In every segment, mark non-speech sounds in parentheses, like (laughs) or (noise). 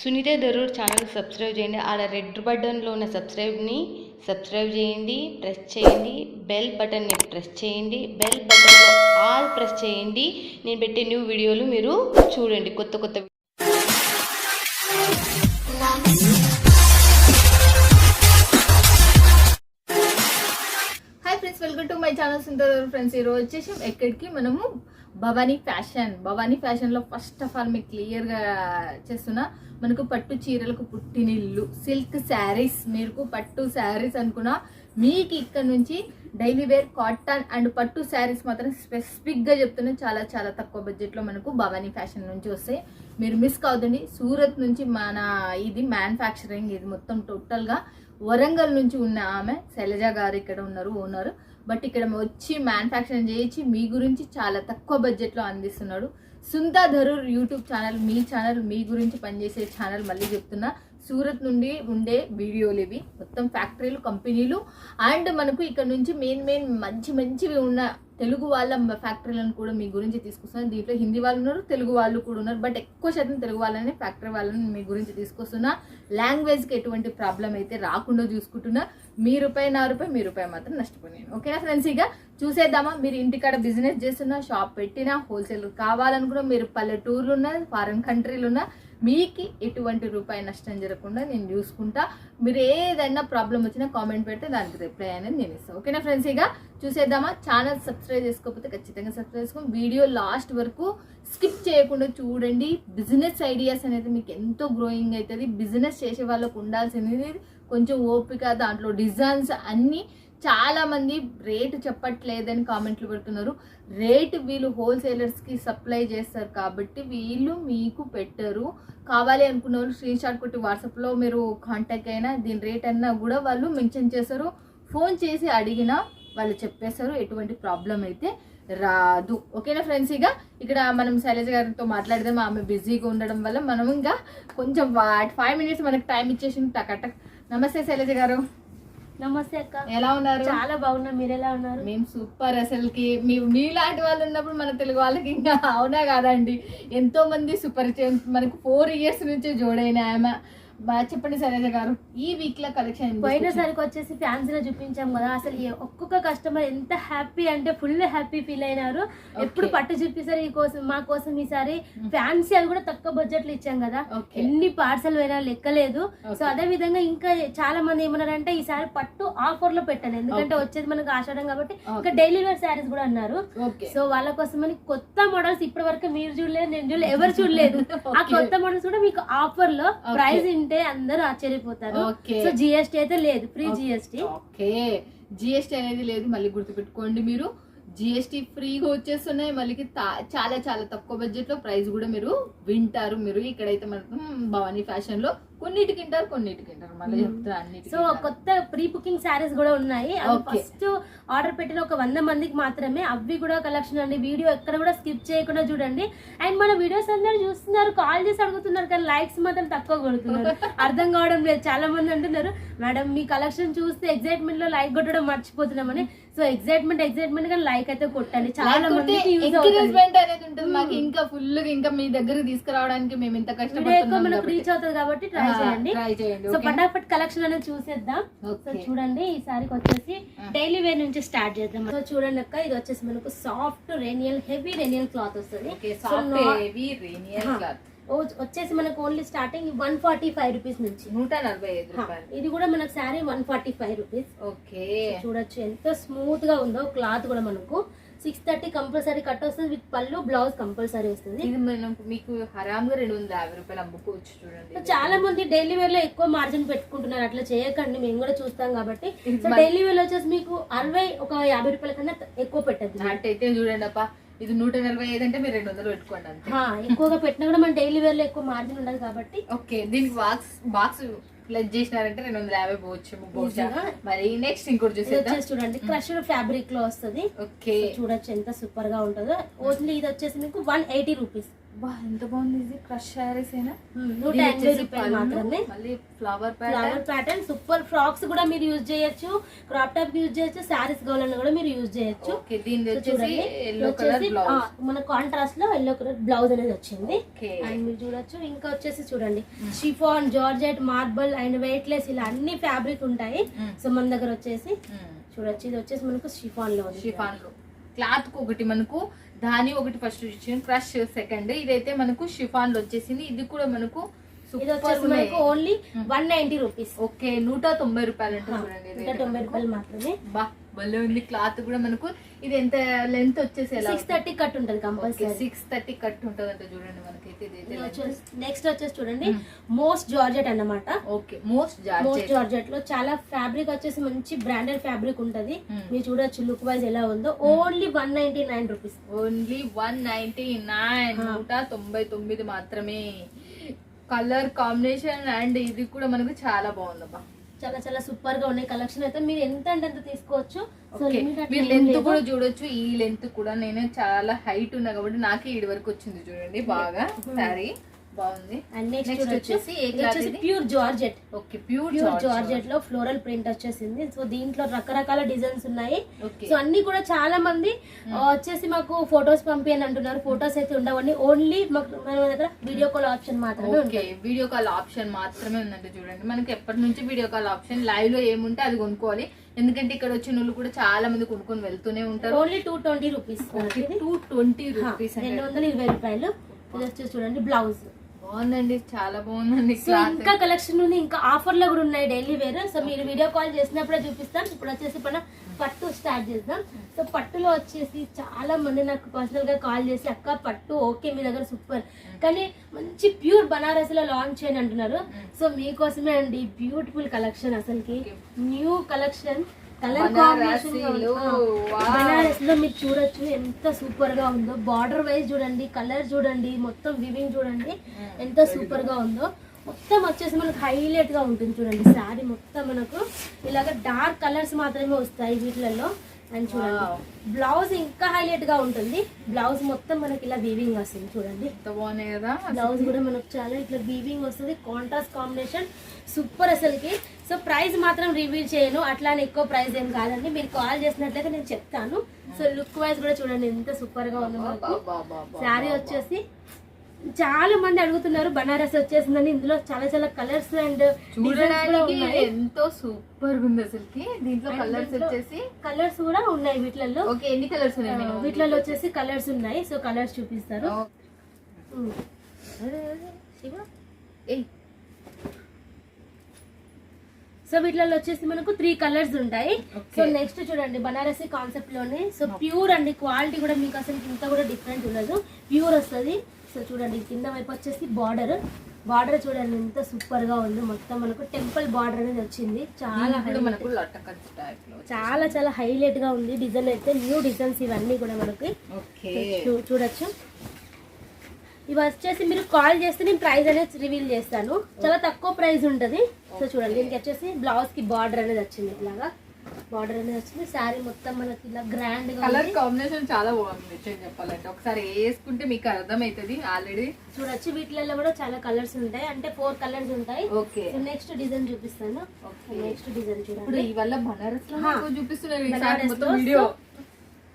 Sunitha Darur channel subscribe చేయండి. ఆడ red బటన్లో ఉన్న సబ్స్క్రైబ్ని సబ్స్క్రైబ్ చేయండి. ప్రెస్ చేయండి. బెల్ బటన్ని ప్రెస్ చేయండి. బెల్ బటన్లో ఆల్ ప్రెస్ చేయండి. నేను పెట్టే న్యూ వీడియోలు మీరు చూడండి. కొత్త కొత్త hi friends welcome to my channel Sundar friends ఈరోజు వచ్చేసి ఎక్కడికి మనము భవానీ ఫ్యాషన్ భవానీ ఫ్యాషన్లో ఫస్ట్ ఆఫ్ ఆల్ మీకు క్లియర్గా చేస్తున్నా మనకు పట్టు చీరలకు పుట్టినిల్లు సిల్క్ శారీస్ మీకు పట్టు శారీస్ అనుకున్నా మీకు ఇక్కడ నుంచి డైలీ వేర్ కాటన్ అండ్ పట్టు శారీస్ మాత్రం స్పెసిఫిక్గా చెప్తున్నా చాలా చాలా తక్కువ బడ్జెట్లో మనకు భవానీ ఫ్యాషన్ నుంచి వస్తాయి. మీరు మిస్ కావద్దండి సూరత్ నుంచి మన ఇది మ్యానుఫ్యాక్చరింగ్ ఇది మొత్తం టోటల్గా వరంగల్ నుంచి ఉన్న ఆమె శైలజ గారు ఇక్కడ ఉన్నారు ఓనర్ బట్ ఇక్కడ వచ్చి మ్యానుఫ్యాక్చరింగ్ చేయించి మీ గురించి చాలా తక్కువ బడ్జెట్లో అందిస్తున్నాడు. సుందా ధరూర్ యూట్యూబ్ ఛానల్ మీ ఛానల్ మీ గురించి పనిచేసే ఛానల్ మళ్ళీ చెప్తున్నా. సూరత్ నుండి ఉండే వీడియోలు ఇవి. మొత్తం ఫ్యాక్టరీలు కంపెనీలు అండ్ మనకు ఇక్కడ నుంచి మెయిన్ మెయిన్ మంచి మంచివి ఉన్న తెలుగు వాళ్ళ ఫ్యాక్టరీలను కూడా మీ గురించి తీసుకొస్తున్నాను దీంట్లో హిందీ వాళ్ళు ఉన్నారు తెలుగు వాళ్ళు కూడా ఉన్నారు. బట్ ఎక్కువ శాతం తెలుగు వాళ్ళని ఫ్యాక్టరీ వాళ్ళని మీ గురించి తీసుకొస్తున్నా. లాంగ్వేజ్కి ఎటువంటి ప్రాబ్లం అయితే రాకుండా చూసుకుంటున్నా. మీ రూపాయి నా రూపాయి మీ రూపాయి మాత్రం నష్టపోయాను ఓకేనా ఫ్రెండ్స్ ఇక చూసేద్దామా? మీరు ఇంటికాడ బిజినెస్ చేస్తున్నా షాప్ పెట్టినా హోల్సేల్ కావాలనుకున్నా మీరు పల్లెటూర్లు ఉన్నా ఫారిన్ కంట్రీలు ఉన్నా మీకు ఎటువంటి రూపాయి నష్టం జరగకుండా నేను చూసుకుంటా. మీరు ఏదైనా ప్రాబ్లం వచ్చినా కామెంట్ పెడితే దానికి రిప్లై అనేది నేను ఇస్తాను. ఓకేనా ఫ్రెండ్స్ ఇక చూసేద్దామా? ఛానల్ సబ్స్క్రైబ్ చేసుకోకపోతే ఖచ్చితంగా సబ్స్క్రైబ్ చేసుకోండి. వీడియో లాస్ట్ వరకు స్కిప్ చేయకుండా చూడండి. బిజినెస్ ఐడియాస్ అనేది మీకు ఎంతో గ్రోయింగ్ అవుతుంది. బిజినెస్ చేసే వాళ్ళకు ఉండాల్సింది. కొంచెం ఓపిక దాంట్లో డిజైన్స్ అన్నీ చాలా మంది రేటు చెప్పట్లేదని కామెంట్లు పెడుతున్నారు. రేటు వీళ్ళు హోల్సేలర్స్కి సప్లై చేస్తారు కాబట్టి వీళ్ళు మీకు పెట్టరు. కావాలి అనుకున్న వాళ్ళు స్క్రీన్ షాట్ కొట్టి వాట్సాప్లో మీరు కాంటాక్ట్ అయినా దీని రేట్ అన్నా కూడా వాళ్ళు మెన్షన్ చేస్తారు. ఫోన్ చేసి అడిగినా వాళ్ళు చెప్పేస్తారు. ఎటువంటి ప్రాబ్లం అయితే రాదు. ఓకేనా ఫ్రెండ్స్ ఇక ఇక్కడ మనం శైలజ గారితో మాట్లాడదాం ఆమె బిజీగా ఉండడం వల్ల మనం ఇంకా కొంచెం ఫైవ్ మినిట్స్ మనకు టైం ఇచ్చేసి టకటక్ నమస్తే శైలజ గారు. నమస్తే అక్క. ఎలా ఉన్నారు? చాలా బాగున్నా. మీరు ఎలా ఉన్నారు? మేము సూపర్ అసలుకి. మీ మీలాంటి వాళ్ళు ఉన్నప్పుడు మన తెలుగు వాళ్ళకి ఇంకా అవునా కాదండి. ఎంతో మంది సూపర్ మనకు ఫోర్ ఇయర్స్ నుంచి జోడైన ఆమె చెప్పండి శైలజ గారు. ఈ వీక్లో కలెక్షన్ పోయినసరికి వచ్చేసి ఫ్యాన్సీ లో చూపించాం కదా అసలు ఒక్కొక్క కస్టమర్ ఎంత హ్యాపీ అంటే ఫుల్ హ్యాపీ ఫీల్ అయినారు. ఎప్పుడు పట్టు చూపిస్తారు ఈ కోసం మా కోసం ఈసారి ఫ్యాన్సీ అది కూడా తక్కువ బడ్జెట్లో ఇచ్చాం కదా. ఎన్ని పార్సల్ పోయినా లెక్కలేదు. సో. అదే విధంగా ఇంకా చాలా మంది ఏమన్నారంటే ఈసారి పట్టు ఆఫర్లో పెట్టాను ఎందుకంటే. వచ్చేది మనకు ఆషాఢం కాబట్టి ఇంకా. డైలీ వేర్ శారీస్ కూడా అన్నారు. సో వాళ్ళ కోసమని కొత్త మోడల్స్ ఇప్పటి వరకు మీరు చూడలేదు నేను చూడలేదు ఎవరు (laughs) చూడలేదు. ఆ. కొత్త మోడల్స్ కూడా మీకు ఆఫర్లో. ప్రైస్ వింటే అందరూ ఆశ్చర్యపోతారు. సో జిఎస్టీ అయితే లేదు. Free GST okay. జిఎస్టీ అనేది లేదు మళ్ళీ గుర్తుపెట్టుకోండి మీరు. జిఎస్టీ ఫ్రీగా వచ్చేస్తున్నాయి మళ్ళీ చాలా చాలా తక్కువ బడ్జెట్లో ప్రైస్ కూడా మీరు వింటారు. మీరు ఇక్కడైతే మనకు భవానీ ఫ్యాషన్లో కొన్నిటికి వింటారు కొన్నిటికి మళ్ళీ. చెప్తారు అన్నిటికి సో. కొత్త ప్రీ బుకింగ్ శారీస్ కూడా ఉన్నాయి. ఫస్ట్ ఆర్డర్ పెట్టిన ఒక వంద మందికి మాత్రమే. అవి కూడా కలెక్షన్ అండి. వీడియో ఎక్కడ కూడా స్కిప్ చేయకుండా చూడండి. అండ్ మన వీడియోస్ అందరూ చూస్తున్నారు. కాల్ చేసి అడుగుతున్నారు కానీ లైక్స్ మాత్రం తక్కువ కొడుతున్నారు. (laughs) అర్థం కావడం లేదు. చాలా మంది అంటున్నారు మేడం మీ కలెక్షన్ చూస్తే ఎగ్జైట్మెంట్లో లైక్ కొట్టడం మర్చిపోతున్నామని. సో ఎగ్జైట్మెంట్ ఎగ్జైట్మెంట్గా లైక్ అయితే కొట్టండి. చాలా ఎంకరేజ్మెంట్ అనేది ఉంటుంది. మాకు Hmm. ఇంకా ఫుల్ ఇంకా మీ దగ్గరికి తీసుకురావడానికి మేము ఇంత కష్టపడుతున్నాం మనకు రీచ్ అవుతుంది కాబట్టి ట్రై ట్రై చేయండి. సో? ఫటాఫట్ కలెక్షన్ అనేది చూసేద్దాం. సో. చూడండి ఈ సారికి వచ్చేసి. డైలీ వేర్ నుంచి స్టార్ట్ చేద్దాం. సో చూడండి అక్క ఇది వచ్చేసి మనకు సాఫ్ట్ రేనియల్ హెవీ రేనియల్ క్లాత్ వస్తుంది. వచ్చేసి మనకు only starting one forty five rupees నుంచి. నూట నలభై ఐదు ఇది కూడా మనకు sari one forty five rupees okay చూడొచ్చు ఎంత స్మూత్గా ఉందో క్లాత్ కూడా మనకు. సిక్స్ థర్టీ కంపల్సరీ కట్ వస్తుంది విత్ పళ్ళు బ్లౌజ్ కంపల్సరీ వస్తుంది. ఇది మనం మీకు హరామ్గా రెండు వందల యాభై రూపాయలు అమ్ముకోవచ్చు చూడండి. చాలా మంది డైలీ వేర్లో ఎక్కువ మార్జిన్ పెట్టుకుంటున్నారు అట్లా చేయకండి మేము కూడా చూస్తాం కాబట్టి. డైలీ వేర్లో వచ్చేసి మీకు అరవై ఒక యాభై రూపాయల కన్నా ఎక్కువ పెట్టద్దు. నాటైతే చూడండి అప్ప ఇది నూట నలభై ఐదు అంటే మీరు రెండు వందలు పెట్టుకోండి ఎక్కువగా పెట్టినా కూడా మన డైలీ వేర్లో ఎక్కువ మార్జిన్ ఉండదు కాబట్టి. ఓకే దీనికి బాక్స్ బాక్స్ ప్లస్ చేసినారంటే రెండు వందల యాభై పోవచ్చు. మరి నెక్స్ట్ ఇంకోటి వచ్చేసి చూడండి క్రష్డ్ ఫ్యాబ్రిక్లో వస్తుంది. ఓకే. చూడొచ్చు ఎంత సూపర్గా ఉంటుందో. ఓన్లీ ఇది వచ్చేసి మీకు వన్ ఎయిటీ రూపీస్ బా ఎంత బాగుంది ఇది. క్రష్ శారీస్ అయినా మళ్ళీ flower flower pattern super frocks కూడా మీరు యూజ్ చేయొచ్చు. క్రాప్ టాప్ యూజ్ చేయొచ్చు శారీస్ కావాలన్నా కూడా మీరు యూజ్ చేయొచ్చు. మన కాంట్రాస్ట్లో ఎల్లో కలర్ బ్లౌజ్ అనేది వచ్చింది. అండ్ మీరు చూడొచ్చు ఇంకా వచ్చేసి చూడండి. Chiffon georgette marble and weightless ఇలా అన్ని ఫ్యాబ్రిక్ ఉంటాయి. సో మన దగ్గర వచ్చేసి చూడొచ్చు ఇది వచ్చేసి మనకు షిఫాన్లో ఉంది. షిఫాన్లో. క్లాత్కు ఒకటి మనకు దాని ఒకటి ఫస్ట్ ఇచ్చింది క్రష్ సెకండ్ ఇదైతే మనకు షిఫాన్లో వచ్చేసింది. ఇది కూడా మనకు ఇది సూపర్ వచ్చేసి మనకు only one ninety rupees okay నూట తొంభై రూపాయలు అంటే చూడండి. ఇదైతే తొంభై. రూపాయలు మాత్రమే. బా. భలే ఉంది. క్లాత్ కూడా మనకు ఇది ఎంత లెంత్ వచ్చేసి సిక్స్ థర్టీ కట్ ఉంటుంది కంపల్సరీ సిక్స్ థర్టీ కట్ ఉంటుంది అంటే చూడండి మనకైతే ఇదైతే. నెక్స్ట్ వచ్చేసి చూడండి మోస్ట్ జార్జెట్ అన్నమాట. ఓకే మోస్ట్ మోస్ట్ జార్జెట్లో చాలా ఫ్యాబ్రిక్ వచ్చేసి మంచి బ్రాండెడ్ ఫ్యాబ్రిక్ ఉంటది. Hmm. మీరు చూడొచ్చు లుక్ వైజ్ ఎలా ఉందో. Only one ninety nine rupees only one ninety nine. నూట తొంభై తొమ్మిది మాత్రమే. కలర్ కాంబినేషన్ అండ్ ఇది కూడా మనకు చాలా బాగుందబ్బా. చాలా చాలా సూపర్గా ఉన్నాయి. కలెక్షన్ అయితే మీరు ఎంత అంటే అంత తీసుకోవచ్చు. మీరు లెంత్. కూడా చూడొచ్చు. ఈ లెంత్ కూడా నేను చాలా హైట్ ఉన్నా కాబట్టి నాకే ఈడి వరకు వచ్చింది చూడండి బాగా సారీ బాగుంది. అండ్ నెక్స్ట్ వచ్చేసి వచ్చేసి? Pure georgette okay pure pure జార్జెట్లో floral print వచ్చేసింది. సో దీంట్లో రకరకాల డిజైన్స్ ఉన్నాయి. సో అన్ని కూడా చాలా మంది ఆ, వచ్చేసి మాకు ఫొటోస్ పంపియని అంటున్నారు. ఫొటోస్ అయితే ఉండవండి ఓన్లీ మాకు మన దగ్గర వీడియో కాల్ ఆప్షన్ మాత్రమే ఓకే వీడియో కాల్ ఆప్షన్ మాత్రమే ఉందంటే చూడండి. మనకి ఎప్పటి నుంచి వీడియో కాల్ ఆప్షన్ లైవ్లో ఏముంటే అది కొనుక్కోవాలి. ఎందుకంటే ఇక్కడ వచ్చిన వాళ్ళు కూడా చాలా మంది కొనుక్కొని వెళ్తూనే ఉంటారు. Only two twenty rupees two twenty rupees రెండు వందల ఇరవై రూపాయలు. చూడండి బ్లౌజ్ బాగుందండి చాలా బాగుందండి సో ఇంకా కలెక్షన్ ఉంది ఇంకా ఆఫర్లో కూడా ఉన్నాయి డైలీ వేర్ సో మీరు వీడియో కాల్ చేసినప్పుడే చూపిస్తాం ఇప్పుడు వచ్చేసి మన పట్టు స్టార్ట్ చేద్దాం. సో పట్టులో వచ్చేసి చాలా మంది నాకు పర్సనల్గా కాల్ చేసి అక్క పట్టు ఓకే మీ దగ్గర సూపర్ కానీ మంచి ప్యూర్ బనారస్లో లాంచ్ చేయని అంటున్నారు. సో మీకోసమే అండి బ్యూటిఫుల్ కలెక్షన్ అసలుకి. New collection colour. బనారస్లో మీరు చూడొచ్చు ఎంత సూపర్గా ఉందో. బార్డర్ వైజ్ చూడండి కలర్ చూడండి మొత్తం వివింగ్ చూడండి ఎంత సూపర్గా ఉందో. మొత్తం వచ్చేసి మనకు హైలైట్గా ఉంటుంది చూడండి శారీ మొత్తం మనకు. ఇలాగ డార్క్ కలర్స్ మాత్రమే వస్తాయి వీటిలలో. అండ్ చూడండి. బ్లౌజ్ ఇంకా హైలైట్గా ఉంటుంది. బ్లౌజ్ మొత్తం మనకి ఇలా వీవింగ్ వస్తుంది చూడండి. బ్లౌజ్ కూడా మనకు చాలా ఇట్లా వీవింగ్ వస్తుంది. కాంట్రాస్ట్ కాంబినేషన్ సూపర్ అసలుకి. సో ప్రైస్ మాత్రం రివీల్ చేయను. అట్లానే ఎక్కువ ప్రైస్ ఏం కాదండి. మీరు కాల్ చేసినట్లయితే నేను చెప్తాను. సో లుక్ వైజ్ కూడా చూడండి ఎంత సూపర్గా ఉందో మనకు. శారీ వచ్చేసి చాలా మంది అడుగుతున్నారు బనారస్ వచ్చేసిందని. ఇందులో చాలా చాలా కలర్స్ అండ్ ఎంతో సూపర్ ఉంది అసలుకి. దీంట్లో కలర్స్ వచ్చేసి కలర్స్ కూడా ఉన్నాయి వీటిలలో. ఓకే ఎన్ని కలర్స్ ఉన్నాయి వీటిలలో వచ్చేసి కలర్స్ ఉన్నాయి. సో కలర్స్ చూపిస్తారు. సో వీటిలలో వచ్చేసి మనకు త్రీ కలర్స్ ఉంటాయి. సో నెక్స్ట్ చూడండి బనారసి కాన్సెప్ట్లోనే. సో ప్యూర్ అండి క్వాలిటీ కూడా మీకు అసలు ఇంత కూడా డిఫరెంట్ ఉండదు. ప్యూర్ వస్తుంది. సో చూడండి కింద వైపు వచ్చేసి బార్డర్ బార్డర్ చూడండి ఎంత సూపర్గా ఉంది. మొత్తం మనకు టెంపుల్ బార్డర్ అనేది వచ్చింది. చాలా చాలా చాలా హైలైట్గా ఉంది. డిజైన్ అయితే న్యూ డిజైన్స్ ఇవన్నీ కూడా మనకి. చూడొచ్చు. ఇవి వచ్చేసి మీరు కాల్ చేస్తే నేను ప్రైస్ అనేది రివీల్ చేస్తాను. చాలా తక్కువ ప్రైస్ ఉంటుంది. సో చూడండి దీనికి వచ్చేసి బ్లౌజ్కి బార్డర్ అనేది వచ్చింది ఇలాగా బార్డర్ అనేది వచ్చింది. శారీ మొత్తం మనకి ఇలా గ్రాండ్ కలర్. కాంబినేషన్ చాలా బాగుంది నిజం చెప్పాలంటే. ఒకసారి వేసుకుంటే మీకు అర్థమవుతుంది ఆల్రెడీ చూడొచ్చు వీటిలలో కూడా చాలా కలర్స్ ఉంటాయి. అంటే ఫోర్ కలర్స్ ఉంటాయి. ఓకే నెక్స్ట్ డిజైన్ చూపిస్తాను. నెక్స్ట్ డిజైన్ చూడండి. ఈ వల్ల బనారస్ చూపిస్తున్నారు వీడియో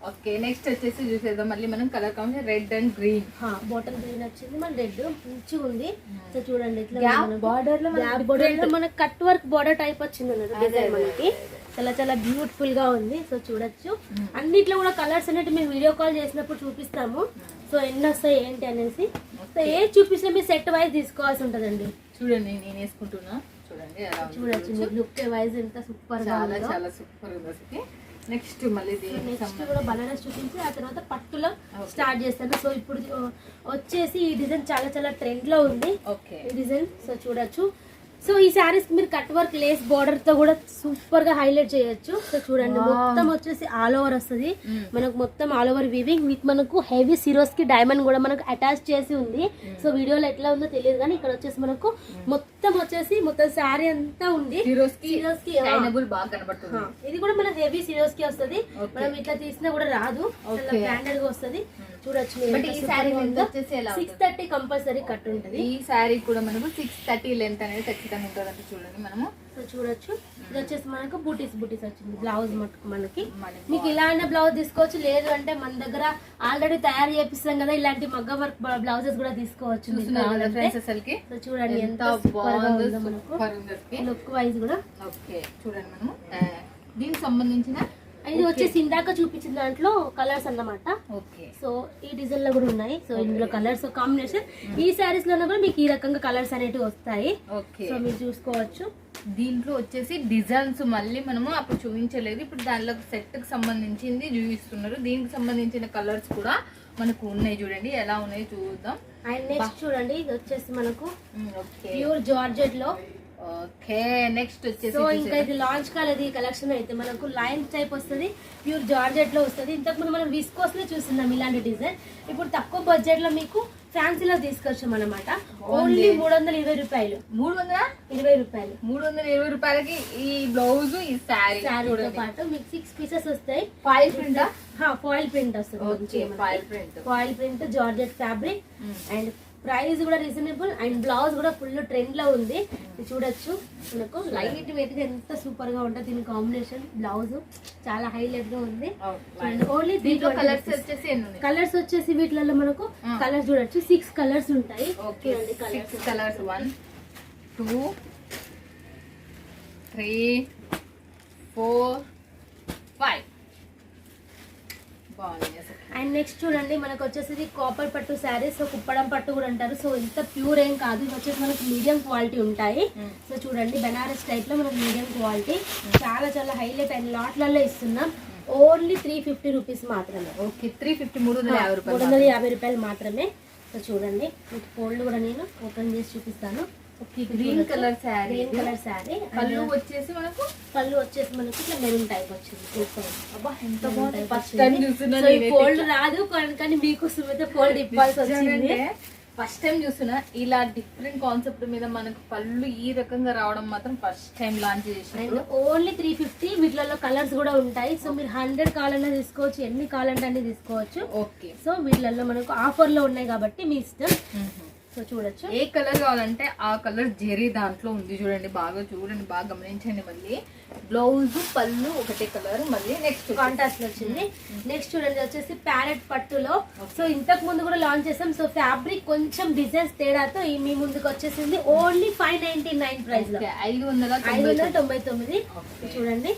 ఓకే నెక్స్ట్ వచ్చేసి చూసేద్దాం. మళ్ళీ మనం colour combination red and green bottle green వచ్చింది. మన రెడ్ మంచిగా ఉంది. సో చూడండి ఇట్లా border లో లో మనకి కట్ వర్క్ బార్డర్ టైప్ వచ్చింది అన్నట్టు డిజైన్ మనకి. చాలా చాలా బ్యూటిఫుల్గా ఉంది. సో చూడొచ్చు. అన్నిట్లో కూడా కలర్స్ అనేవి మేము వీడియో కాల్ చేసినప్పుడు చూపిస్తాము. సో ఎన్ని వస్తాయి ఏంటి అనేసి. సో ఏ చూపించినా మీరు సెట్ వైజ్ తీసుకోవాల్సి ఉంటదండి. చూడండి నేను వేసుకుంటున్నా. చూడండి చూడొచ్చు లుక్ వైజ్ ఎంత సూపర్గా చాలా చాలా సూపర్ ఉంది అసలు నెక్స్ట్ మళ్ళీ నెక్స్ట్ కూడా బనారస్ చూపించి ఆ తర్వాత పట్టులో స్టార్ట్ చేస్తాను. సో ఇప్పుడు వచ్చేసి ఈ డిజైన్ చాలా చాలా ట్రెండ్లో ఉంది. ఓకే ఈ డిజైన్ సో చూడొచ్చు. సో ఈ శారీస్ మీరు కట్ వర్క్ లేస్ బార్డర్తో కూడా సూపర్గా హైలైట్ చేయొచ్చు. సో చూడండి. మొత్తం వచ్చేసి ఆల్ ఓవర్ వస్తుంది. మనకు మొత్తం ఆల్ ఓవర్ వీవింగ్ విత్ మనకు హెవీ సిరోస్కి డైమండ్ కూడా మనకు అటాచ్ చేసి ఉంది. సో వీడియోలో ఎట్లా ఉందో తెలియదు కానీ ఇక్కడ వచ్చేసి మనకు మొత్తం వచ్చేసి మొత్తం శారీ అంతా ఉంది. ఇది కూడా మన హెవీ సిరోస్కి వస్తుంది. మనం ఇట్లా తీసినా కూడా రాదు. బ్రాండెడ్గా వస్తుంది. చూడొచ్చు. బట్ ఈ శారీ గా లెంత్. వచ్చేసి ఎలా సిక్స్? థర్టీ కంపల్సరీ కట్ ఉంటుంది. ఈ శారీ కూడా మనకు సిక్స్ థర్టీ లెంత్ అనేది ఖచ్చితంగా ఉంటుంది అంటే చూడండి మనము. సో చూడొచ్చు. ఇది వచ్చేసి మనకు బూటీస్ బూటీస్ వచ్చింది. బ్లౌజ్ మటుకు మనకి. మీకు ఇలా అయినా బ్లౌజ్ తీసుకోవచ్చు. లేదు అంటే మన దగ్గర ఆల్రెడీ తయారు చేపిస్తాం కదా ఇలాంటి మగ్గ వర్క్ బ్లౌజెస్ కూడా తీసుకోవచ్చు అసలుకి? సో చూడండి ఎంత. లుక్ వైజ్ కూడా. ఓకే చూడండి మనము. దీనికి సంబంధించిన ఇది వచ్చేసి ఇందాక చూపించిన దాంట్లో కలర్స్ అన్నమాట. ఓకే సో ఈ డిజైన్లో కూడా ఉన్నాయి. సో ఇందులో కలర్స్ కాంబినేషన్ ఈ శారీస్లోనే కూడా మీకు ఈ రకంగా కలర్స్ అనేటివి వస్తాయి. ఓకే సో మీరు చూసుకోవచ్చు. దీంట్లో వచ్చేసి డిజైన్స్ మళ్ళీ మనము అప్పుడు చూపించలేదు. ఇప్పుడు దానిలో సెట్కి సంబంధించింది చూపిస్తున్నారు. దీనికి సంబంధించిన కలర్స్ కూడా మనకు ఉన్నాయి చూడండి. ఎలా ఉన్నాయి చూద్దాం. అండ్ నెక్స్ట్ చూడండి. ఇది వచ్చేసి మనకు ఓకే ప్యూర్ జార్జెట్లో ఓకే నెక్స్ట్ వచ్చేసి సో ఇంకా ఇది లాంచ్ కాలేదు ఈ కలెక్షన్ అయితే మనకు లైన్ టైప్ వస్తుంది ప్యూర్ జార్జెట్లో వస్తుంది. ఇంతకు ముందు మనం విస్కోస్లో చూస్తున్నాం ఇలాంటి డిజైన్ ఇప్పుడు తక్కువ బడ్జెట్లో మీకు ఫ్యాన్సీలో తీసుకొచ్చాం అనమాట ఓన్లీ మూడు వందల ఇరవై రూపాయలు. మూడు వందల? ఇరవై రూపాయలు. మూడు వందల ఇరవై రూపాయలకి ఈ బ్లౌజ్ ఈ శారీ పాటు మీకు సిక్స్ పీసెస్ వస్తాయి. ఫైవ్ ప్రింట్ ఫాయిల్ ప్రింట్ వస్తుంది okay five print foil print georgette fabric and price కూడా రీజనబుల్ అండ్ బ్లౌజ్ కూడా ఫుల్ ట్రెండ్లో ఉంది. చూడొచ్చు. మనకు లైట్ వెయిట్ ఎంత సూపర్గా ఉంటుంది దీని కాంబినేషన్ బ్లౌజ్ చాలా హైలైట్గా ఉంది. ఓన్లీ దీంట్లో కలర్స్ వచ్చేసి కలర్స్ వచ్చేసి వీటిలలో మనకు. కలర్స్ చూడొచ్చు. సిక్స్ కలర్స్ ఉంటాయి. Colours six colours one two three four five బాగుంది అసలు. అండ్ నెక్స్ట్ చూడండి మనకు వచ్చేసి కాపర్ పట్టు శారీస్ సో కుప్పడం పట్టు కూడా అంటారు. సో ఇంత ప్యూర్ ఏం కాదు ఇది వచ్చేసి మనకు మీడియం క్వాలిటీ ఉంటాయి. సో చూడండి బెనారస్ టైప్లో మనకు మీడియం క్వాలిటీ చాలా చాలా హైలైట్ అండ్ లాట్లలో ఇస్తున్నాం. ఓన్లీ త్రీ ఫిఫ్టీ రూపీస్ మాత్రమే. ఓకే త్రీ ఫిఫ్టీ మూడు వందల యాభై మూడు రూపాయలు వందల యాభై రూపాయలు మాత్రమే. సో చూడండి మీకు ఫోల్డ్ కూడా నేను ఓపెన్ చేసి చూపిస్తాను. Green colour sari green colour sari పళ్ళు వచ్చేసి మనకు పళ్ళు వచ్చేసి మనకి ఇట్లా మెరూన్ టైప్ వచ్చింది. అబ్బా ఎంత బాగుంది. ఫస్ట్. టైం చూస్తున్నా ఫోల్డ్ రాదు కానీ- మీకోసం అయితే ఫోల్డ్ ఇవ్వాల్సి వచ్చింది. ఫస్ట్ టైం చూస్తున్నా ఇలా డిఫరెంట్ కాన్సెప్ట్ మీద మనకు పళ్ళు ఈ రకంగా రావడం మాత్రం ఫస్ట్ టైం లాంచ్ చేసినప్పుడు. ఓన్లీ త్రీ ఫిఫ్టీ వీటిలలో కలర్స్ కూడా ఉంటాయి. సో మీరు హండ్రెడ్ కావాలన్నా తీసుకోవచ్చు ఎన్ని కావాలంటే అన్ని తీసుకోవచ్చు. ఓకే సో వీటిలలో మనకు ఆఫర్లో ఉన్నాయి కాబట్టి మీ ఇష్టం. సో చూడొచ్చు. ఏ కలర్ కావాలంటే ఆ కలర్ జెరీ దాంట్లో ఉంది చూడండి బాగా చూడండి బాగా గమనించండి మళ్ళీ. బ్లౌజ్ పళ్ళు ఒకటే కలర్ మళ్ళీ నెక్స్ట్ కాంట్రాస్ట్ వచ్చింది. నెక్స్ట్ చూడండి వచ్చేసి ప్యారెట్ పట్టులో. సో ఇంతకు ముందు కూడా లాంచ్ చేసాం. సో ఫ్యాబ్రిక్ కొంచెం డిజైన్స్ తేడాతో మీ ముందుకు వచ్చేసింది. ఓన్లీ ఫైవ్ నైన్టీ నైన్ ప్రైస్లో. ఐదు వందల ఐదు వందల తొంభై తొమ్మిది. చూడండి.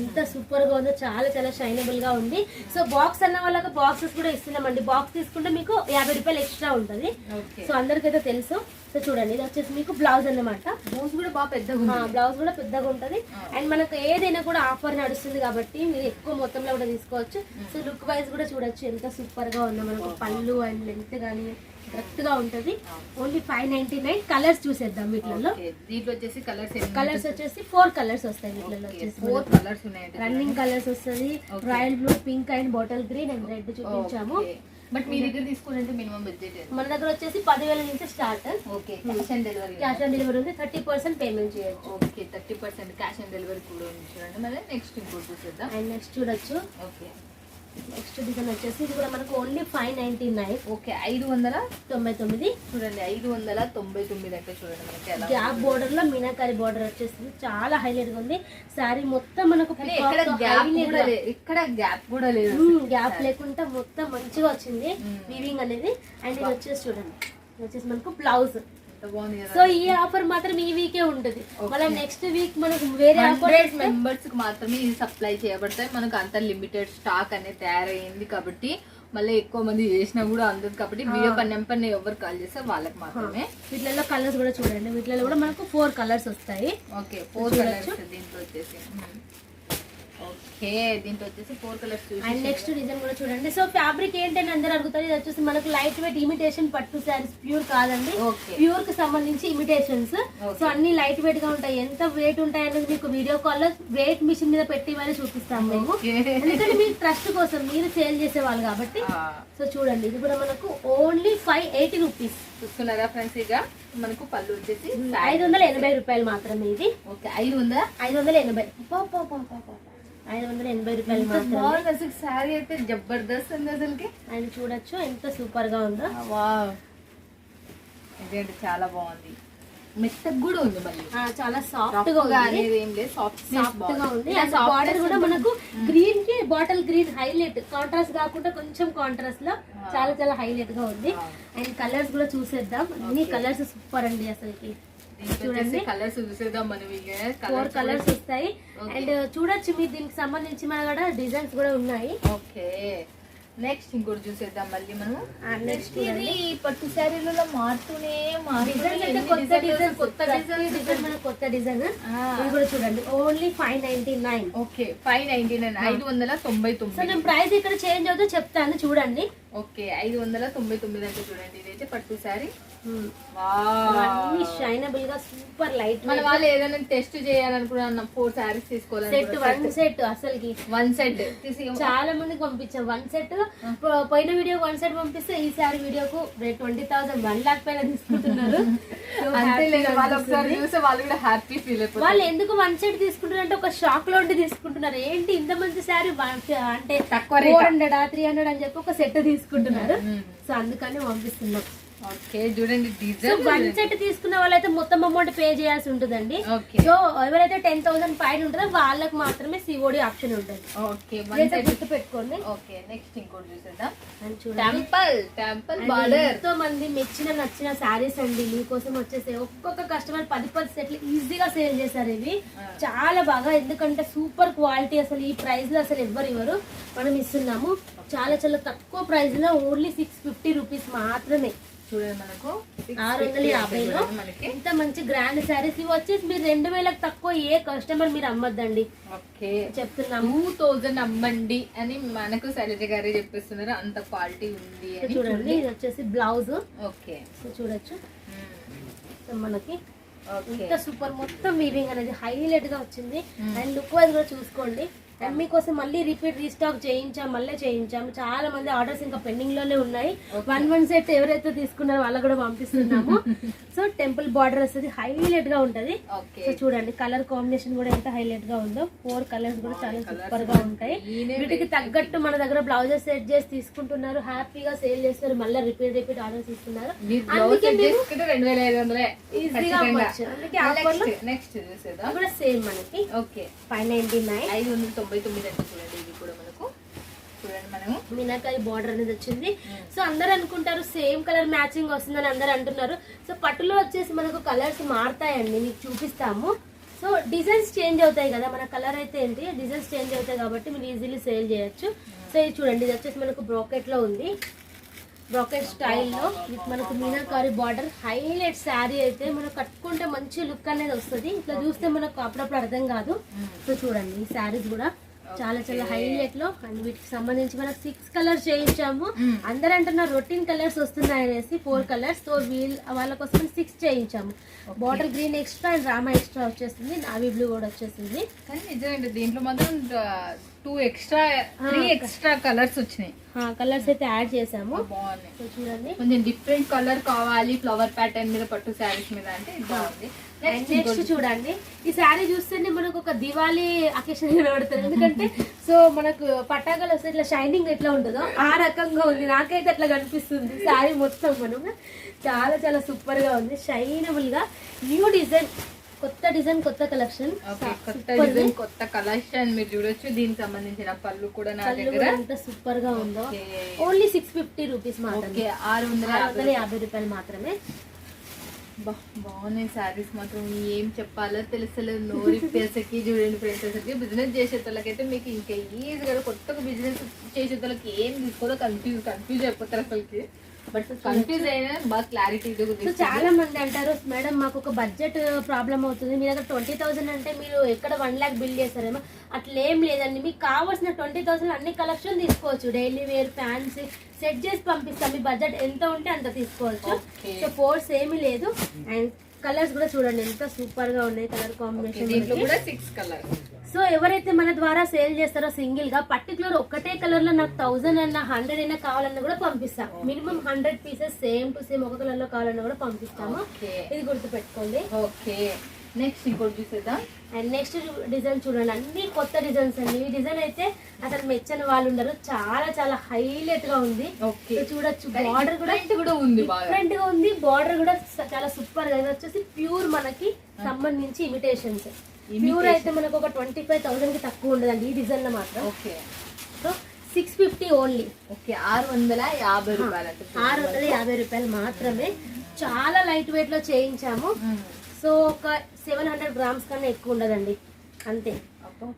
ఎంత సూపర్గా ఉందో చాలా చాలా షైనబుల్గా ఉంది. సో బాక్స్ అన్న వాళ్ళకి బాక్సెస్ కూడా ఇస్తున్నామండి. బాక్స్ తీసుకుంటే మీకు యాభై రూపాయలు ఎక్స్ట్రా ఉంటుంది. సో అందరికైతే తెలుసు. సో చూడండి ఇది వచ్చేసి మీకు బ్లౌజ్ అన్నమాట. బ్లౌజ్ కూడా బాగా పెద్దగా బ్లౌజ్ కూడా పెద్దగా ఉంటది. అండ్ మనకు ఏదైనా కూడా ఆఫర్ నడుస్తుంది కాబట్టి మీరు ఎక్కువ మొత్తంలో కూడా తీసుకోవచ్చు. సో లుక్ వైజ్ కూడా చూడొచ్చు ఎంత సూపర్గా ఉందో. మనకు పళ్ళు అండ్ లెంత్ కానీ కరెక్ట్గా ఉంటది. Only five ninety nine colours చూసేద్దాం వీటిలలో. Okay, దీంట్లో వచ్చేసి కలర్స్ కలర్స్ వచ్చేసి ఫోర్ కలర్స్ వస్తాయి వీటిలలో వచ్చేసి ఫోర్ కలర్స్ ఉన్నాయండి రన్నింగ్ కలర్స్ వస్తుంది. Royal blue pink and bottle green and red చూపించాము. బట్ మీ దగ్గర తీసుకుంటే మినిమం బడ్జెట్ మన దగ్గర వచ్చేసి పదివేల నుంచి start okay cash on delivery cash on delivery ఉంది థర్టీ పర్సెంట్ పేమెంట్ చేయొచ్చు. Okay thirty percent cash on delivery కూడా ఉంది చూడండి మళ్ళీ నెక్స్ట్ ఇంకోటి చూసేద్దాం అండ్ నెక్స్ట్ చూడొచ్చు. ఓకే నెక్స్ట్ డిజైన్ వచ్చేసి ఇది కూడా మనకు only five ninety nine okay ఐదు వందల తొంభై తొమ్మిది. చూడండి ఐదు వందల తొంభై తొమ్మిది అంటే చూడండి మనకి గ్యాప్ బోర్డర్లో మీనాకారి బోర్డర్ వచ్చేసింది. చాలా హైలైట్గా ఉంది. శారీ మొత్తం మనకు ఇక్కడ గ్యాప్ కూడా లేదు గ్యాప్ లేకుండా మొత్తం మంచిగా వచ్చింది. వీవింగ్ అనేది. అండ్ ఇది వచ్చేసి చూడండి. వచ్చేసి మనకు బ్లౌజ్ సో ఈ ఆఫర్ మాత్రం ఈ వీకే ఉంటుంది. మళ్ళీ నెక్స్ట్ వీక్ మనకు వేరే ఆఫర్ మెంబర్స్కి మాత్రమే ఇది సప్లై చేయబడతాయి. మనకు అంత లిమిటెడ్ స్టాక్ అనేది తయారైంది కాబట్టి మళ్ళీ ఎక్కువ మంది చేసినా కూడా అందదు కాబట్టి వీడియో పన్నెం పని ఎవరు కాల్ చేస్తే వాళ్ళకి మాత్రమే. వీటిలలో కలర్స్ కూడా చూడండి. వీటిలలో కూడా మనకు ఫోర్ కలర్స్ వస్తాయి. ఓకే ఫోర్ కలర్స్ దీంట్లో వచ్చేసి. ఓకే దీంట్లో వచ్చేసి ఫోర్ కలర్స్ చూసి అండ్ నెక్స్ట్ డిజైన్ కూడా చూడండి. సో ఫ్యాబ్రిక్ ఏంటని అందరూ అడుగుతారు. ఇది వచ్చేసి మనకు లైట్ వెయిట్ ఇమిటేషన్ పట్టు శారీస్ ప్యూర్ కాదండి. ప్యూర్కి సంబంధించి ఇమిటేషన్స్. సో అన్ని లైట్ వెయిట్గా ఉంటాయి. ఎంత వెయిట్ ఉంటాయి అనేది మీకు వీడియో కాల్లో వెయిట్ మిషన్ మీద పెట్టి మరి చూపిస్తాం మేము. ఎందుకంటే మీ ట్రస్ట్ కోసం మీరు సేల్ చేసే వాళ్ళు కాబట్టి సో చూడండి. ఇది కూడా మనకు ఓన్లీ ఫైవ్ ఎయిటీ రూపీస్ చూస్తున్నారా ఫ్రెండ్స్ ఇక మనకు పళ్ళు వచ్చేసి ఐదు వందల ఎనభై రూపాయలు మాత్రమే ఇది. ఓకే ఐదు వందల? ఐదు వందల ఎనభై. ఐదు వందల ఎనభై రూపాయలు మాత్రమే. బాగుంది అసలు శారీ అయితే జబర్దస్త్ ఉంది అసలుకి. అండ్ చూడొచ్చు ఎంత సూపర్గా ఉందో వావ్. ఇదేంటి చాలా బాగుంది. మెత్తగా కూడా ఉంది మళ్ళీ. చాలా సాఫ్ట్ సాఫ్ట్గా గా ఉంది. అనేది ఏం లేదు సాఫ్ట్ సాఫ్ట్గా ఉంది. అండ్ బార్డర్ కూడా మనకు గ్రీన్కి బాటిల్ గ్రీన్ హైలైట్ కాంట్రాస్ట్ కాకుండా కొంచెం కాంట్రాస్ట్లో చాలా చాలా హైలైట్గా ఉంది. అండ్ కలర్స్ కూడా చూసేద్దాం. అన్ని కలర్స్ సూపర్ అండి అసలుకి. చూడండి. కలర్స్ చూసేద్దాం మనం ఫోర్ కలర్స్ వస్తాయి. అండ్ చూడొచ్చు మీరు దీనికి సంబంధించి మన కూడా డిజైన్స్ కూడా ఉన్నాయి. ఓకే నెక్స్ట్ ఇంకోటి చూసేద్దాం మళ్ళీ మనం. నెక్స్ట్ ఇది పట్టు శారీలలో మారుతూనే కొత్త డిజైన్ కొత్త డిజైన్ డిజైన్ మన కొత్త డిజైన్ ఇది కూడా చూడండి. Only five ninety nine okay five ninety nine ఐదు వందల తొంభై సో తొమ్మిది నేను ప్రైస్ ఇక్కడ చేంజ్ అవుతూ చెప్తాను. చూడండి. ఓకే ఐదు వందల తొంభై తొమ్మిది అంటే చూడండి. ఇదైతే పట్టు శారీ. అన్ని షైనబుల్గా సూపర్ లైట్ మన వాళ్ళు ఏదైనా టెస్ట్ చేయాలనుకున్నా ఫోర్ శారీస్ సెట్ తీసుకోవాలని వన్ సెట్ అసలుకి. వన్ సెట్ చాలా మందికి పంపించాం వన్ సెట్ పోయిన వీడియో వన్ సెట్ పంపిస్తే ఈసారి వీడియోకు ట్వంటీ థౌసండ్ వన్ లాక్ పైన తీసుకుంటున్నారు. (laughs) వాళ్ళు అనిపిస్తుంది. ఒకసారి చూస్తే వాళ్ళు కూడా హ్యాపీ ఫీల్ అయిపోతారు. వాళ్ళు ఎందుకు వన్ సెట్ తీసుకుంటారు అంటే ఒక షాక్లో ఉండి తీసుకుంటున్నారు. ఏంటి ఇంత మంచి శారీ అంటే తక్కువ. ఫోర్ హండ్రెడ్ త్రీ హండ్రెడ్ అని చెప్పి ఒక సెట్ తీసుకుంటున్నారు. సో అందుకని పంపిస్తున్నాం. ఓకే చూడండి సో డిజైన్ వన్ సెట్ తీసుకున్న వాళ్ళైతే మొత్తం అమౌంట్ పే చేయాల్సి ఉంటుందండి. సో ఎవరైతే టెన్ థౌసండ్ పైన ఉంటుందో వాళ్ళకి మాత్రమే సిఓడి ఆప్షన్ ఉంటుంది. ఓకే గుర్తు పెట్టుకోండి ఓకే నెక్స్ట్ ఇంకోటి చూసేద్దాం. టెంపుల్ టెంపుల్ ఎంతో మంది మెచ్చిన నచ్చిన శారీస్ అండి. మీకోసం వచ్చేసి ఒక్కొక్క కస్టమర్ పది పది సెట్లు ఈజీగా సేల్ చేశారు ఇవి. చాలా బాగా ఎందుకంటే సూపర్ క్వాలిటీ అసలు ఈ ప్రైస్లో అసలు ఎవ్వరు ఇవ్వరు. మనం ఇస్తున్నాము. చాలా చాలా తక్కువ ప్రైస్లో ఓన్లీ సిక్స్ ఫిఫ్టీ రూపీస్ మాత్రమే. చూడండి మనకు. ఆరు వందల యాభైలో ఇంత మంచి గ్రాండ్ శారీస్ ఇవి వచ్చేసి మీరు రెండు వేలకు తక్కువ ఏ కస్టమర్ మీరు అమ్మద్దండి. ఓకే. చెప్తున్నాము. టూ థౌజండ్ అమ్మండి అని మనకు శైలజ గారే చెప్పిస్తున్నారు. అంత క్వాలిటీ ఉంది చూడండి ఇది వచ్చేసి బ్లౌజ్ ఓకే. సో చూడొచ్చు. సో మనకి ఇంత సూపర్ మొత్తం వీవింగ్ అనేది హైలైట్గా వచ్చింది. అండ్ లుక్ వైజ్ కూడా చూసుకోండి. అండ్ మీకోసం మళ్ళీ రిపీట్ రీస్టాక్ చేయించాం మళ్ళీ చేయించాం. చాలా మంది ఆర్డర్స్ ఇంకా పెండింగ్లోనే ఉన్నాయి వన్ వన్ సెట్ ఎవరైతే తీసుకున్నారో వాళ్ళకి కూడా పంపిస్తున్నాము. (laughs) సో టెంపుల్ బార్డర్ వస్తుంది. హైలైట్గా ఉంటది. సో చూడండి కలర్ కాంబినేషన్ కూడా ఎంత హైలైట్గా ఉందో. ఫోర్ కలర్స్ కూడా చాలా సూపర్గా ఉంటాయి. వీటికి తగ్గట్టు మన దగ్గర బ్లౌజెస్ సెట్ చేసి తీసుకుంటున్నారు. హ్యాపీగా సేల్ చేస్తారు. మళ్ళీ రిపీట్ రిపీట్ ఆర్డర్స్ ఇస్తున్నారు వందలే ఈజీగా అందుకే నెక్స్ట్ కూడా సేమ్ మనకి. ఓకే. Five ninety nine. ఐదు వందల తొంభై తొమ్మిది అంటే చూడండి ఇది కూడా మనకు. చూడండి మనము. మీనాకాయ బార్డర్ అనేది వచ్చింది. సో అందరు అనుకుంటారు సేమ్ కలర్ మ్యాచింగ్ వస్తుందని అందరు అంటున్నారు. సో పట్టులో వచ్చేసి మనకు కలర్స్ మారుతాయండి మీకు చూపిస్తాము. సో డిజైన్స్ చేంజ్ అవుతాయి కదా మన కలర్ అయితే ఏంటి? డిజైన్స్ చేంజ్ అవుతాయి కాబట్టి మీరు ఈజీలీ సేల్ చేయొచ్చు. సో ఇది చూడండి ఇది వచ్చేసి మనకు బ్రోకెట్లో ఉంది. బ్రోకెట్ స్టైల్లో విత్ మనకు మీనాకారి బార్డర్ హైలైట్ శారీ అయితే మనం కట్టుకుంటే మంచి లుక్ అనేది వస్తుంది. ఇట్లా చూస్తే మనకు అప్పుడప్పుడు అర్థం కాదు. సో చూడండి ఈ శారీస్ కూడా చాలా చాలా హైలైట్లో అండ్ వీటికి సంబంధించి మనకు సిక్స్ కలర్స్ చేయించాము. అందరు అంటున్నారు రొటీన్ కలర్స్ వస్తున్నాయి అనేసి ఫోర్ కలర్స్ సో వీల్ వాళ్ళ కోసం సిక్స్ చేయించాము. బార్డర్ గ్రీన్ ఎక్స్ట్రా అండ్ రామా ఎక్స్ట్రా వచ్చేసింది. నావీ బ్లూ కూడా వచ్చేసింది. కానీ నిజమండి దీంట్లో మాత్రం two extra three extra colours వచ్చినాయి. కలర్స్ అయితే యాడ్ చేసాము. బాగున్నాయి. సో చూడండి. కొంచెం డిఫరెంట్ కలర్ కావాలి ఫ్లవర్ ప్యాటర్న్ మీద పట్టు శారీస్ మీద అంటే బాగుంది. నెక్స్ట్ చూడండి. ఈ శారీ చూస్తేనే మనకు ఒక దివాళీ అకేషన్ కనబడుతుంది ఎందుకంటే సో మనకు పటాకాలు వస్తే ఇట్లా షైనింగ్ ఎట్లా ఉంటుందో ఆ రకంగా ఉంది. నాకైతే అట్లా కనిపిస్తుంది. శారీ మొత్తం మనం చాలా చాలా సూపర్గా ఉంది. షైనబుల్గా. న్యూ డిజైన్ కొత్త డిజైన్ కొత్త కలెక్షన్. కొత్త డిజైన్ కొత్త కలెక్షన్ మీరు చూడొచ్చు. దీనికి సంబంధించిన పళ్ళు కూడా నా దగ్గర. ఎంత సూపర్గా ఉందో. ఓన్లీ సిక్స్ ఫిఫ్టీ రూపీస్ మాత్రమే. ఆరు వందల యాభై రూపాయలు. మాత్రమే. బాగున్నాయి శారీస్ మాత్రం. ఏం చెప్పాలో తెలుసలేదు. నోరిప్పేసరికి చూడండి ఫ్రెండ్స్ అసలు బిజినెస్ చేసే వాళ్ళకైతే మీకు ఇంకా ఈజీగా కొత్తగా బిజినెస్ చేసే వాళ్ళకి ఏం తీసుకోవాలో కన్ఫ్యూజ్ కన్ఫ్యూజ్ అయిపోతారు అసలుకి. బట్ కన్ఫ్యూజ్ అయినా బాగా క్లారిటీ సో చాలా మంది అంటారు మేడం మాకు ఒక బడ్జెట్ ప్రాబ్లం అవుతుంది. మీ దగ్గర ట్వంటీ థౌసండ్ అంటే మీరు ఎక్కడ వన్ ల్యాక్ బిల్ చేస్తారేమో? అట్లా ఏం లేదండి. మీకు కావాల్సిన ట్వంటీ థౌసండ్ అన్ని కలెక్షన్ తీసుకోవచ్చు. డైలీ వేర్ ఫ్యాన్సీ సెట్ చేసి పంపిస్తాం. మీ బడ్జెట్ ఎంత ఉంటే అంత తీసుకోవచ్చు. సో ఫోర్స్ ఏమీ లేదు. అండ్ కలర్స్ కూడా చూడండి. ఎంత సూపర్గా ఉన్నాయి. కలర్ కాంబినేషన్ దీంట్లో కూడా సిక్స్ కలర్ సో ఎవరైతే మన ద్వారా సేల్ చేస్తారో సింగిల్గా పర్టికులర్ ఒక్కటే కలర్లో నాకు థౌసండ్ అయినా హండ్రెడ్ అయినా కావాలన్నా కూడా పంపిస్తాం minimum hundred pieces same to same ఒక కలర్లో కావాలన్నా కూడా పంపిస్తాము. ఇది గుర్తు పెట్టుకోండి ఓకే. నెక్స్ట్ ఇంకోటి చూసేద్దాం. అండ్ నెక్స్ట్ డిజైన్ చూడండి. అన్ని కొత్త డిజైన్స్ అండి. ఈ డిజైన్ అయితే అసలు మెచ్చని వాళ్ళు ఉండరు. చాలా చాలా హైలైట్గా ఉంది. చూడొచ్చు. బార్డర్ కూడా ఉంది డిఫరెంట్గా ఉంది. బార్డర్ కూడా చాలా సూపర్గా ఇది వచ్చేసి ప్యూర్ మనకి సంబంధించి ఇమిటేషన్స్ ప్యూర్ అయితే మనకు ఒక ట్వంటీ ఫైవ్ థౌసండ్కి తక్కువ ఉండదండి ఈ డిజైన్లో మాత్రం. Okay. So six fifty only okay ఆరు వందల యాభై రూపాయలు ఆరు వందల యాభై రూపాయలు మాత్రమే. చాలా లైట్ వెయిట్లో చేయించాము. సో ఒక సెవెన్ హండ్రెడ్ గ్రామ్స్ కన్నా ఎక్కువ ఉండదండి. అంతే.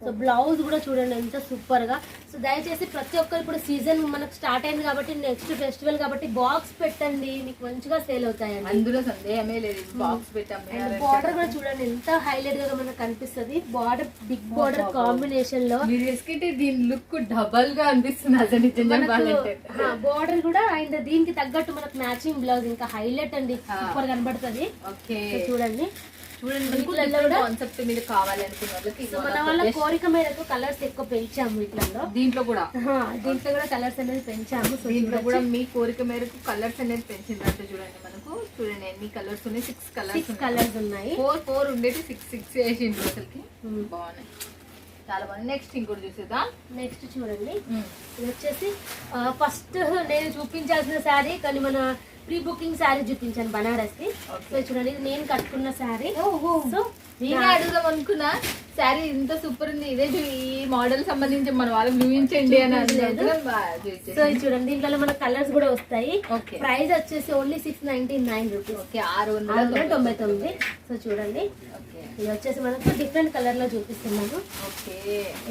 సో బ్లౌజ్ కూడా చూడండి ఎంత సూపర్గా. సో దయచేసి ప్రతి ఒక్కరు ఇప్పుడు సీజన్ మనకు స్టార్ట్ అయింది కాబట్టి నెక్స్ట్ ఫెస్టివల్ కాబట్టి బాక్స్ పెట్టండి మీకు మంచిగా సేల్ అవుతాయండి. అందులో సందేహమే లేదు బాక్స్ పెట్టాం అండ్ బార్డర్ కూడా చూడండి ఎంత హైలైట్గా మనకు కనిపిస్తుంది. బార్డర్ బిగ్ బార్డర్ కాంబినేషన్లో. వేసుకుంటే దీని లుక్ డబల్గా అనిపిస్తుంది అసలు బార్డర్ కూడా అండ్ దీనికి తగ్గట్టు మనకు మ్యాచింగ్ బ్లౌజ్ ఇంకా హైలైట్ అండి సూపర్ కనబడుతుంది. ఓకే సో చూడండి. చూడండి కాన్సెప్ట్ మీద కావాలనుకున్న వాళ్ళకి సో మన వాళ్ళ కోరిక మేరకు కలర్స్ ఎక్కువ పెంచాము వీటిలో దీంట్లో కూడా? దీంట్లో కూడా కలర్స్ అనేది పెంచాము. దీంట్లో కూడా మీ కోరిక మేరకు కలర్స్ అనేది పెంచిందంటే చూడండి మనకు. చూడండి ఎన్ని కలర్స్ ఉన్నాయి? సిక్స్ కలర్స్ సిక్స్ కలర్స్ ఉన్నాయి. ఫోర్ ఫోర్ ఉండేది సిక్స్ సిక్స్ వేసిండ్రు అసలుకి. Hmm. బాగున్నాయి. చాలా బాగుంది నెక్స్ట్ ఇంకోటి చూసేద్దాం. నెక్స్ట్ చూడండి. ఇది వచ్చేసి ఫస్ట్ నేను చూపించాల్సిన శారీ కానీ మన ప్రీ బుకింగ్ శారీ చూపించాను బనారస్కి సో చూడండి ఇది నేను కట్టుకున్న శారీ సో నేనే అడుగుదాం అనుకున్నా. శారీ ఇంత సూపర్ ఉంది. ఇదే ఈ మోడల్ సంబంధించి మన వాళ్ళకి చూపించండి అని. సో ఇది చూడండి దీంట్లో మన కలర్స్ కూడా వస్తాయి. ప్రైస్ వచ్చేసి only six ninety nine rupees okay ఆరు వందల తొంభై తొమ్మిది. సో చూడండి. ఇది వచ్చేసి మనకు డిఫరెంట్ కలర్లో చూపిస్తున్నాను. ఓకే.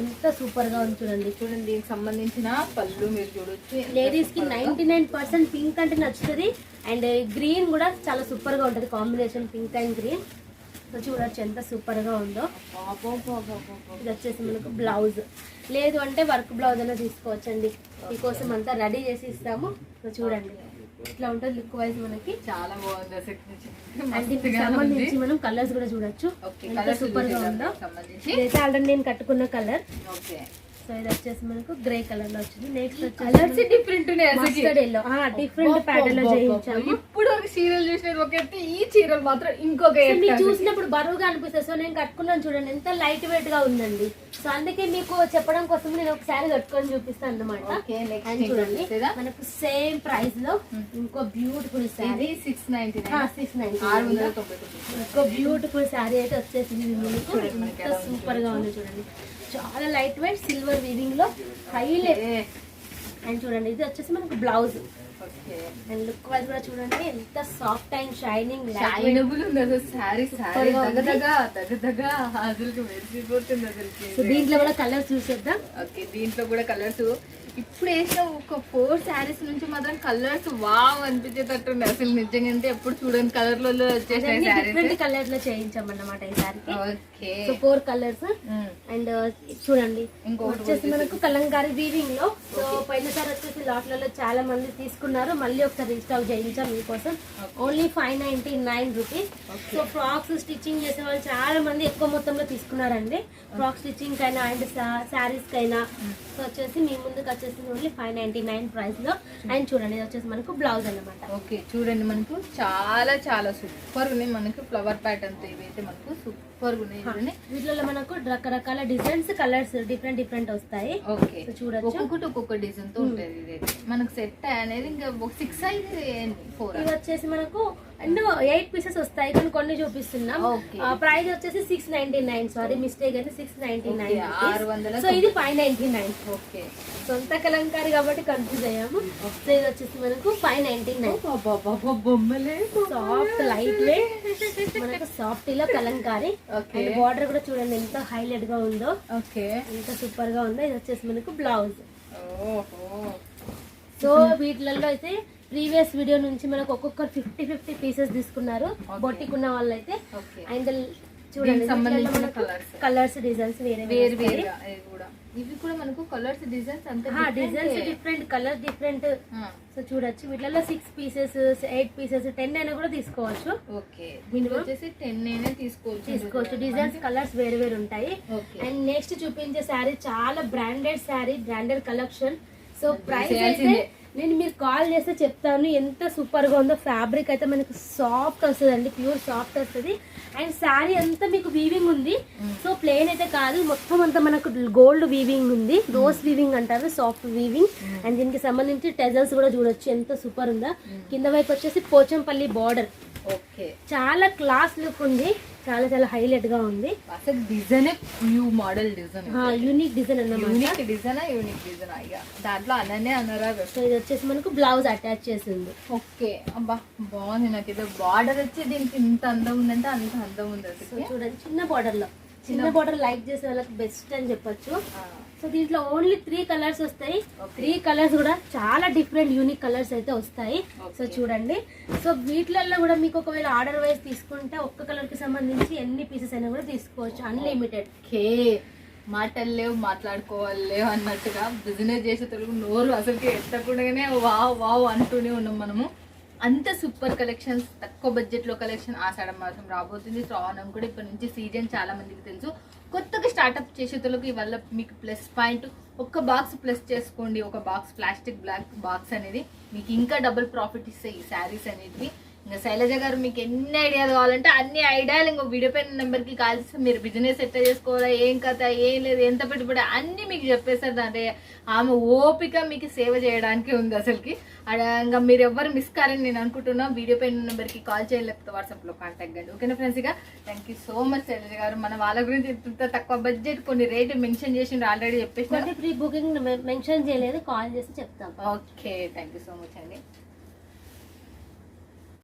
ఎంత సూపర్గా ఉంది చూడండి. చూడండి దీనికి సంబంధించిన పళ్ళు మీరు చూడొచ్చు. లేడీస్కి. నైన్టీ నైన్ పర్సెంట్ పింక్ అంటే నచ్చుతుంది. అండ్ గ్రీన్ కూడా చాలా సూపర్గా ఉంటుంది. Combination pink and green so చూడొచ్చు ఎంత సూపర్గా ఉందో. ఇది వచ్చేసి మనకు బ్లౌజ్ లేదు అంటే వర్క్ బ్లౌజ్ అయినా తీసుకోవచ్చండి. మీకోసం అంతా రెడీ చేసి ఇస్తాము. సో చూడండి. ఇట్లా ఉంటుంది లుక్ వైజ్ మనకి. చాలా బాగుంది అసలు. సంబంధించి మనం కలర్స్ కూడా చూడొచ్చు. సూపర్గా ఉందో. ఆల్రెడీ నేను కట్టుకున్న కలర్ ఓకే సో ఇది వచ్చేసి మనకు గ్రే కలర్లో వచ్చింది. నెక్స్ట్ వచ్చేసి డిఫరెంట్ ఉన్నాయి ఎల్లో డిఫరెంట్ ప్యాటర్న్లో చేయించాము. ఇప్పుడు ఒక చీరలు చూసినది ఒక ఎత్తు, ఈ చీరలు మాత్రం ఇంకొక. చూసినప్పుడు బరువుగా అనిపిస్తుంది. సో నేను కట్టుకున్నాను చూడండి. ఎంత లైట్ వెయిట్గా ఉందండి. సో అందుకే మీకు చెప్పడం కోసం నేను ఒకసారి కట్టుకొని చూపిస్తాను అండ్ చూడండి. మనకు సేమ్ ప్రైస్లో ఇంకో beautiful sari six ninety nine six nine ఆరు వందల తొంభై తొమ్మిది. ఇంకో బ్యూటిఫుల్ శారీ అయితే వచ్చేసింది. సూపర్గా ఉంది చూడండి. చాలా లైట్ వెయిట్ సిల్వర్ వీవింగ్లో హైలైట్ అండ్ చూడండి ఇది వచ్చేసి మనకు blouse okay. And look wise కూడా చూడండి ఎంత సాఫ్ట్ అండ్ షైనింగ్ షైనబుల్ ఉంది అసలు శారీ శారీ గా ఉంది. దగదగా దగదగా. అసలు మెరిసిపోతుంది సో అసలు దీంట్లో కూడా కలర్స్ చూసేద్దాం. ఓకే దీంట్లో కూడా కలర్స్ ఇప్పుడు వేసిన ఒక ఫోర్ శారీస్ నుంచి మాత్రం కలర్స్ వావ్ అనిపించేటట్టుంది. అసలు నిజంగా అంటే ఎప్పుడు చూడండి కలర్లలో వచ్చేసాయి డిఫరెంట్ కలర్లో చేయించామన్నమాట ఈ సారికి okay. So four colours. And చూడండి. వచ్చేసి మనకు కలంకారీ వీవింగ్లో. సో పోయినసారి వచ్చేసి లాట్లలో చాలా మంది తీసుకున్నారు. మళ్ళీ ఒకసారి రీస్టాక్ చేయించాం మీకోసం. Only five ninety nine rupees so frocks stitching చేసే వాళ్ళు చాలా మంది ఎక్కువ మొత్తంలో తీసుకున్నారండి. ఫ్రాక్ స్టిచ్చింగ్ కైనా అండ్ శారీస్ కైనా. సో వచ్చేసి మీ ముందుకు వచ్చేసి ఓన్లీ ఫైవ్ నైన్టీ నైన్ ప్రైస్లో. అండ్ చూడండి ఇది వచ్చేసి మనకు బ్లౌజ్ అన్నమాట. ఓకే చూడండి మనకు చాలా చాలా సూపర్ ఉన్నాయి. మనకు ఫ్లవర్ ప్యాటర్న్తో ఇవైతే మనకు సూపర్ ఉన్నాయి. చూడండి. వీటిలో మనకు రకరకాల డిజైన్స్ కలర్స్ డిఫరెంట్ డిఫరెంట్ వస్తాయి. ఓకే చూడొచ్చు. ఒక్కొక్కటి ఒక్కొక్క డిజైన్తో ఉంటుంది ఇదైతే. మనకు సెట్ అనేది ఇంకా సిక్స్ అయితే ఫోర్ ఇది వచ్చేసి మనకు అండ్ ఎయిట్ పీసెస్ వస్తాయి. కానీ కొన్ని చూపిస్తున్నాం. ప్రైస్ వచ్చేసి six ninety nine sorry mistake అయితే సిక్స్ నైన్టీ నైన్ Okay, ఆరు వందల సో ఇది ఫైవ్ నైన్టీ నైన్ ఓకే. సొంత కలంకారి కాబట్టి కన్ఫ్యూజ్ అయ్యాము. సో ఇది వచ్చేసి మనకు ఫైవ్ నైన్టీ నైన్ బొమ్మలే. సాఫ్ట్ లైట్ మనకు సాఫ్ట్లో కలంకారి. ఓకే. అండ్ బార్డర్ కూడా చూడండి ఎంత హైలైట్గా ఉందో. ఓకే. ఎంత సూపర్గా ఉందో. ఇది వచ్చేసి మనకు బ్లౌజ్ సో వీటిలలో అయితే ప్రీవియస్ వీడియో నుంచి మనకు ఒక్కొక్కరు ఫిఫ్టీ ఫిఫ్టీ పీసెస్ తీసుకున్నారు. బొట్టికున్న వాళ్ళైతే ఓకే. అండ్ చూడండి సంబంధించిన. కలర్స్ డిజైన్స్ వేరే వేరు వేరుగా ఇవి కూడా. ఇవి కూడా మనకు కలర్స్ డిజైన్స్ అంతే designs different colour different so చూడొచ్చు. వీటిలో six pieces eight pieces ten అయినా కూడా తీసుకోవచ్చు. ఓకే. దీనికి వచ్చేసి టెన్ అయినా తీసుకోవచ్చు. తీసుకోవచ్చు. డిజైన్స్ కలర్స్ వేరు వేరు ఉంటాయి. అండ్ నెక్స్ట్ చూపించే శారీ చాలా branded sari branded collection so price అయితే. నేను మీరు కాల్ చేస్తే చెప్తాను ఎంత సూపర్గా ఉందో ఫ్యాబ్రిక్ అయితే మనకు సాఫ్ట్ వస్తుంది అండి ప్యూర్ సాఫ్ట్ వస్తుంది. అండ్ శారీ అంతా మీకు వీవింగ్ ఉంది. సో ప్లేన్ అయితే కాదు మొత్తం అంతా మనకు గోల్డ్ వీవింగ్ ఉంది. రోస్ వీవింగ్ అంటారు సాఫ్ట్ వీవింగ్ అండ్ దీనికి సంబంధించి టెజల్స్ కూడా చూడొచ్చు ఎంత సూపర్ ఉందా. కింద వైపు వచ్చేసి పోచంపల్లి బార్డర్ చాలా క్లాస్ లుక్ ఉంది. చాలా చాలా హైలైట్గా ఉంది. అసలు design new model design unique design అన్నమాట. యూనిక్ డిజైన్ యూనిక్ డిజైన్ ఇక దాంట్లో అననే అన్నారా సో ఇది వచ్చేసి మనకు బ్లౌజ్ అటాచ్ చేసింది. ఓకే. అబ్బా బాగుంది నాకు ఇది బార్డర్ వచ్చి దీనికి ఇంత అందం ఉందంటే అంత అందం ఉంది చూడండి చిన్న బార్డర్లో. చిన్న బార్డర్ లైక్ చేసే వాళ్ళకి బెస్ట్ అని చెప్పొచ్చు. సో దీంట్లో ఓన్లీ త్రీ కలర్స్ వస్తాయి. త్రీ కలర్స్ కూడా చాలా డిఫరెంట్ యూనిక్ కలర్స్ అయితే వస్తాయి. సో చూడండి. సో వీటిలలో కూడా మీకు ఒకవేళ ఆర్డర్ వైజ్ తీసుకుంటే ఒక్క కలర్కి సంబంధించి ఎన్ని పీసెస్ అయినా కూడా తీసుకోవచ్చు. Unlimited okay. మాటలు లేవు మాట్లాడుకోవాలి లేవు అన్నట్టుగా బిజినెస్ చేసే తెలుగు నోరు అసలుకి ఎత్తకుండానే వావ్ వావ్ అంటూనే ఉన్నాం మనము. అంత సూపర్ కలెక్షన్స్ తక్కువ బడ్జెట్లో కలెక్షన్ ఆషాఢం మాసం రాబోతుంది. శ్రావణం కూడా ఇప్పటి నుంచి సీజన్ చాలా మందికి తెలుసు. కొత్తగా స్టార్ట్అప్ చేసేతలకు ఇవల్ల మీకు ప్లస్ పాయింట్ ఒక్క బాక్స్ ప్లస్ చేసుకోండి. ఒక బాక్స్ ప్లాస్టిక్ బ్లాక్ బాక్స్ అనేది మీకు ఇంకా డబుల్ ప్రాఫిట్ ఇస్తాయి ఈ శారీస్ అనేటివి. ఇంకా శైలజ గారు మీకు ఎన్ని ఐడియాలు కావాలంటే అన్ని ఐడియాలు ఇంకో వీడియో పైన నెంబర్కి కాల్ చేస్తే మీరు బిజినెస్ ఎట్లా చేసుకోవాలా ఏం కథ ఏం లేదు ఎంత పెట్టుబడి అన్ని మీకు చెప్పేస్తారు అంటే ఆమె ఓపిక మీకు సేవ చేయడానికి ఉంది అసలుకి. ఇంకా మీరు ఎవ్వరు మిస్ కారని నేను అనుకుంటున్నా. వీడియో పైన నెంబర్కి కాల్ చేయాలి లేకపోతే వాట్సాప్లో కాంటాక్ట్ కండి ఓకేనా ఫ్రెండ్స్? ఇక thank you so much Shailaja garu. మన వాళ్ళ గురించి ఇంత తక్కువ బడ్జెట్ కొన్ని రేటు మెన్షన్ చేసిండ్రు ఆల్రెడీ చెప్పేసిన. కొన్ని ప్రీ బుకింగ్ మెన్షన్ చేయలేదు కాల్ చేసి చెప్తాం. Okay thank you so much అండి.